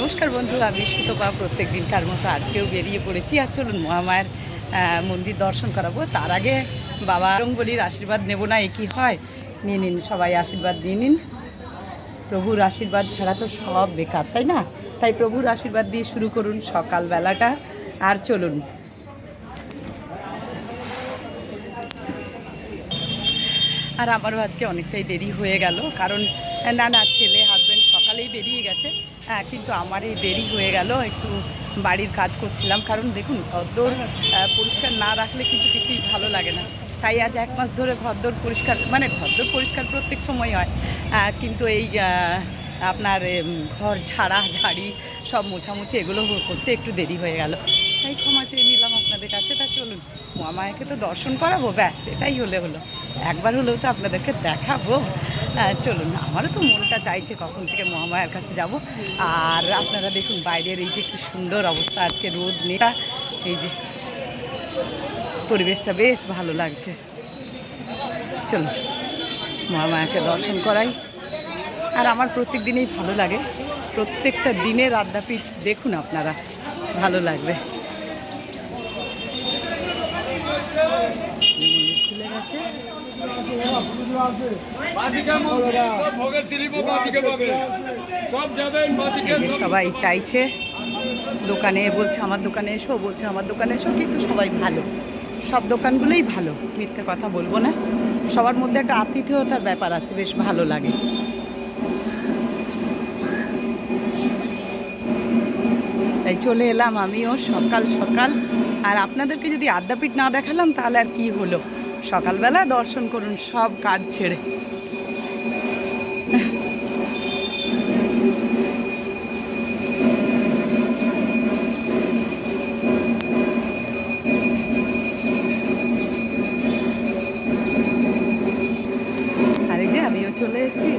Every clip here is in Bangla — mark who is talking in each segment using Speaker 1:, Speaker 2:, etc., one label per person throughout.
Speaker 1: নমস্কার বন্ধু আমি সুতপা। প্রত্যেক দিনকার মতো আজকেও বেরিয়ে পড়েছি। আর চলুন মহামায়ের মন্দির দর্শন করাবো। তার আগে বাবা রঙ্গলির আশীর্বাদ নেব না, এ হয়? নিয়ে নিন, সবাই আশীর্বাদ নিয়ে নিন। প্রভুর আশীর্বাদ ছাড়া তো সব বেকার, তাই না? তাই প্রভুর আশীর্বাদ দিয়ে শুরু করুন সকালবেলাটা। আর চলুন। আর আমারও আজকে অনেকটাই দেরি হয়ে গেল, কারণ না না, ছেলে হাজব্যান্ড সকালেই বেরিয়ে গেছে। হ্যাঁ কিন্তু আমার এই দেরি হয়ে গেল, একটু বাড়ির কাজ করছিলাম। কারণ দেখুন, ঘরদোর পরিষ্কার না রাখলে কিন্তু কিছুই ভালো লাগে না। তাই আজ এক মাস ধরে ঘরদোর পরিষ্কার মানে ঘরদোর পরিষ্কার প্রত্যেক সময় হয়। কিন্তু এই আপনার ঘর ঝাড়া, ঝাড়ি সব মোছামুছি এগুলো করতে একটু দেরি হয়ে গেল। তাই ক্ষমা চেয়ে নিলাম আপনাদের কাছে। তা চলুন মামাকে তো দর্শন করাবো, ব্যাস, এটাই হলে হলো। একবার হলেও তো আপনাদেরকে দেখাবো। চলুন আমারও তো মনটা চাইছে কখন থেকে মহামায়ার কাছে যাব। আর আপনারা দেখুন, বাইরের এই যে কি সুন্দর অবস্থা আজকে রোদ নেতা এই যে পরিবেশটা বেশ ভালো লাগছে। চলুন, মহামায়াকে দর্শন করাই। আর আমার প্রত্যেক দিনেই ভালো লাগে। প্রত্যেকটা দিনের আদ্যাপীঠ দেখুন আপনারা, ভালো লাগবে মন্দির খুলে গেছে
Speaker 2: বাদিকে মন্দির, সব ভোগের স্লিপ বাদিকে পাবে সব যাবেন বাদিকে
Speaker 1: এই যে সবাই চাইছে দোকানে, বলছে আমার দোকানে এসো, বলছে আমার দোকানে এসো, কিন্তু সবাই ভালো। সব দোকানগুলোই ভালো, মিথ্যে কথা বলব না। সবার মধ্যে একটা আতিথেয়তার ব্যাপার আছে, বেশ ভালো লাগে। তাই চলে এলাম আমিও সকাল সকাল। আর আপনাদেরকে যদি আদ্যাপীঠ না দেখালাম, তাহলে আর কি হলো? সকালবেলা দর্শন করুন সব কাজ ছেড়ে। আর যে আমিও চলে এসেছি।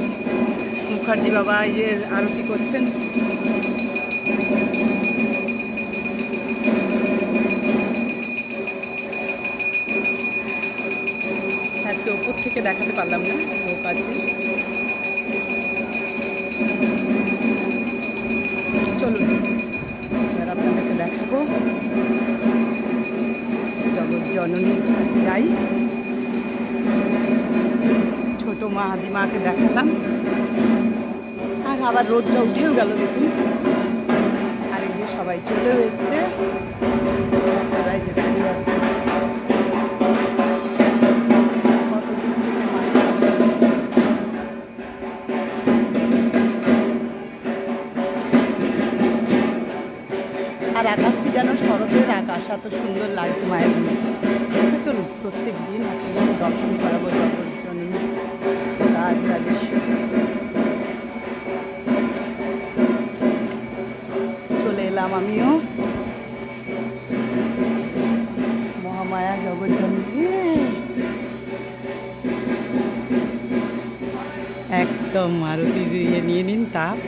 Speaker 1: মুখার্জি বাবা এই যে আরতি করছেন। থেকে দেখাতে পারলাম না, লোক আছে। চলুন, এবার আপনাদেরকে দেখাবো। জগৎ জননীর কাছে যাই। ছোট মা আদিমাকে দেখালাম। আর আবার রোদটা উঠেও গেল দেখুন। আর এই যে সবাই চলেও এসছে। আর আকাশটি যেন শরতের আকাশ, এত সুন্দর লাগছে মায়ের। চলুন, প্রত্যেক দিন আপনাদের দর্শন করাবো রাজেশ্বরী চলে এলাম আমিও। মহামায়া জগজ্জননী। একদম আরতির ইয়ে নিয়ে নিন তাপ